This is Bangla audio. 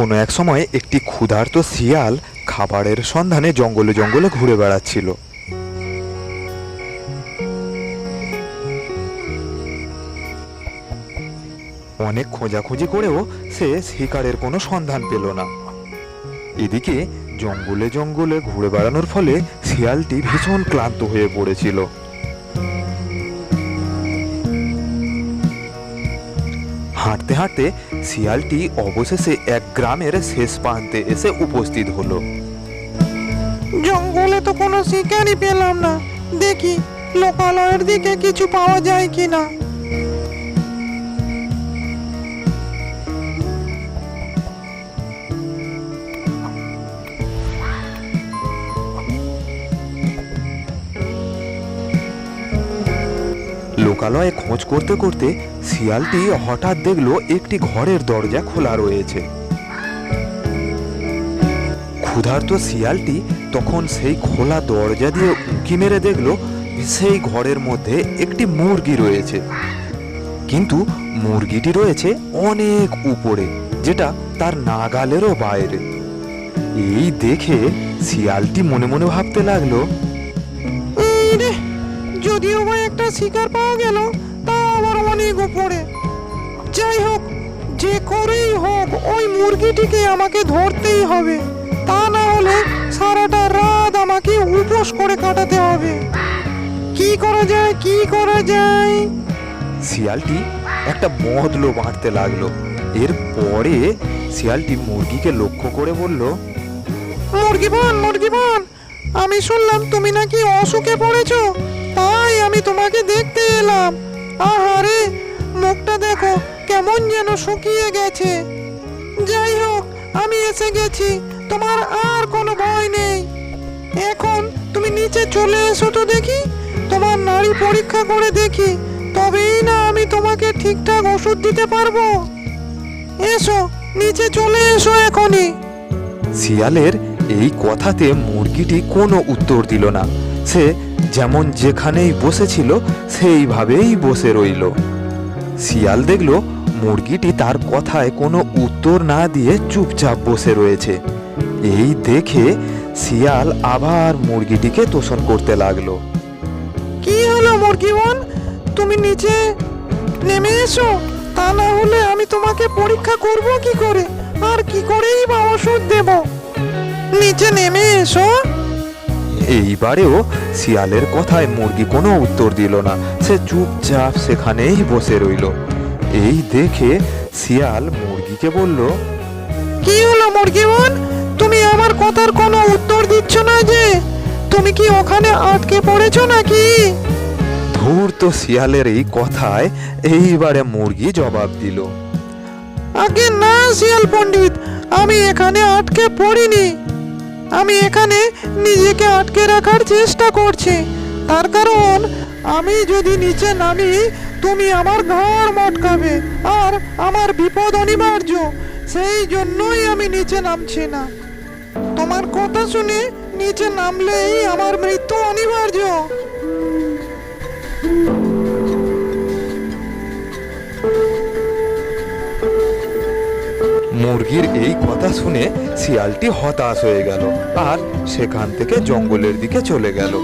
কোনো এক সময় একটি ক্ষুধার্ত শিয়াল খাবারের সন্ধানে জঙ্গলে জঙ্গলে ঘুরে বেড়াচ্ছিল। অনেক খোঁজাখুঁজি করেও সে শিকারের কোনো সন্ধান পেল না। এদিকে জঙ্গলে জঙ্গলে ঘুরে বেড়ানোর ফলে শিয়ালটি ভীষণ ক্লান্ত হয়ে পড়েছিল। হাঁটতে হাঁটতে শিয়ালটি অবশেষে এক গ্রামের শেষ প্রান্তে এসে উপস্থিত হলো। জঙ্গলে তো কোনো শিকারই পেলাম না। দেখি, লোকালয়ের দিকে কিছু পাওয়া যায় কিনা। লোকালয়ে খোঁজ করতে করতে শিয়ালটি হঠাৎ দেখল একটি ঘরের দরজা খোলা রয়েছে। ক্ষুধার্ত শিয়ালটি তখন সেই খোলা দরজা দিয়ে উঁকি মেরে দেখল সেই ঘরের মধ্যে একটি মুরগি রয়েছে। কিন্তু মুরগিটি রয়েছে অনেক উপরে, যেটা তার নাগালেরও বাইরে। এই দেখে শিয়ালটি মনে মনে ভাবতে লাগল যদিও বা একটা শিকার পাওয়া গেল তা আবার অনেক উপরে। যাই হোক যে করেই হোক ওই মুরগিটিকে আমাকে ধরতেই হবে। তা না হলে সারাটা রাত আমাকে উপোস করে কাটাতে হবে। কি করা যায় কি করা যায়? শিয়ালটি একটা মহদলো বাঁধতে লাগল। এরপরে শিয়ালটি মুরগিকে লক্ষ্য করে বলল মুরগি বোন মুরগি বোন আমি শুনলাম তুমি নাকি অসুখে পড়েছো। আমি তোমাকে দেখতে এলাম। আহারে, মুখটা দেখো, কেমন যেন শুকিয়ে গেছে। যাই হোক, আমি এসে গেছি, তোমার আর কোনো ভয় নেই। এখন তুমি নিচে চলে এসো তো দেখি, তোমার নাড়ি পরীক্ষা করে দেখি, তবেই না আমি তোমাকে ঠিকঠাক ওষুধ দিতে পারব। এসো, নিচে চলে এসো এখনই। শিয়ালের এই কথাতে মুরগিটি কোনো উত্তর দিল না। সে যেমন যেখানেই বসেছিল, সেইভাবেই বসে রইল। শিয়াল দেখল, মুরগিটি তার কথায় কোনো উত্তর না দিয়ে চুপচাপ বসে রয়েছে। এই দেখে শিয়াল আবার মুরগিটিকে তোষণ করতে লাগল। কি হলো মুরগি বোন তুমি নিচে নেমে এসো। তা না হলে আমি তোমাকে পরীক্ষা করব কি করে? আর কি করেই বা ওষুধ দেব? নিচে নেমে এসো। এইবারেও শিয়ালের কথায় মুরগি কোনো উত্তর দিল না। সে চুপচাপ সেখানেই বসে রইল। এই দেখে শিয়াল মুরগিকে বলল কি হলো মুরগি বোন? তুমি আমার কথার কোনো উত্তর দিচ্ছ না যে? তুমি কি ওখানে আটকে পড়েছো নাকি? ধূর্ত শিয়ালের এই কথায় এইবারে মুরগি জবাব দিল আগে না শিয়াল পণ্ডিত আমি এখানে আটকে পড়িনি। আমি এখানে নিজেকে আটকে রাখার চেষ্টা করছি। তার কারণ, আমি যদি নিচে নামি, তুমি আমার ঘর মটকাবে আর আমার বিপদ অনিবার্য। সেই জন্যই আমি নিচে নামছি না। তোমার কথা শুনে নিচে নামলেই আমার মৃত্যু অনিবার্য। মুরগির এই কথা শুনে শিয়ালটি হতাশ হয়ে গেল। আর সেখান থেকে জঙ্গলের দিকে চলে গেল।